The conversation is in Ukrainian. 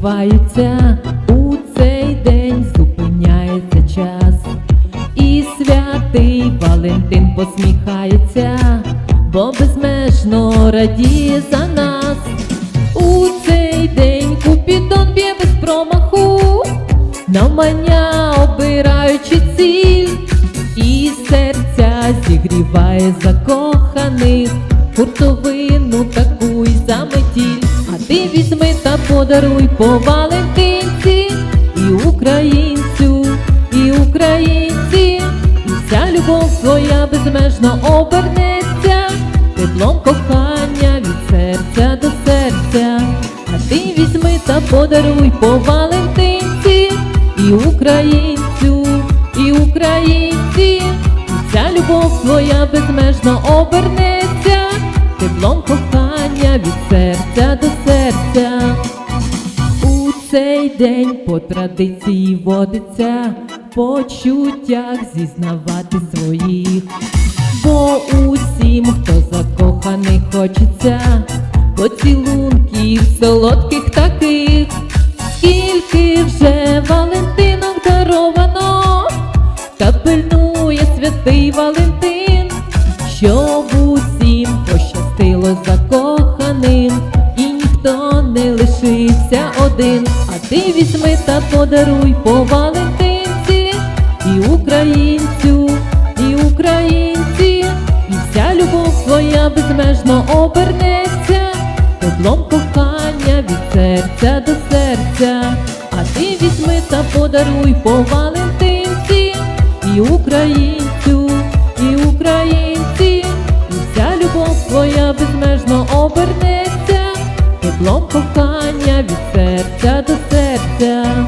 зігріваються, у цей день зупиняється час, і святий Валентин посміхається, бо безмежно радіє за нас. У цей день Купідон б'є без промаху, навмання обираючи ціль, і серця зігріває закоханих, хуртовину таку й заметіль. А ти візьми та подаруй по Валентинці, і українцю, і українці, і вся любов твоя безмежно обернеться, теплом кохання від серця до серця. А ти візьми та подаруй по Валентинці, і українцю, і українці, і вся любов твоя безмежно обернеться, до серця. У цей день по традиції водиться по чуттях зізнавати своїх, бо усім, хто закоханий, хочеться поцілунків солодких таких, скільки вже Валентинок даровано, та пильнує святий Валентин, щоб усім пощастило закоханим, ніхто не лишився один. А ти візьми та подаруй по Валентинці, і українцю, і українці, і вся любов твоя безмежно обернеться, теплом кохання від серця до серця. А ти візьми та подаруй по Валентинці, і українцю, кохання від серця до серця.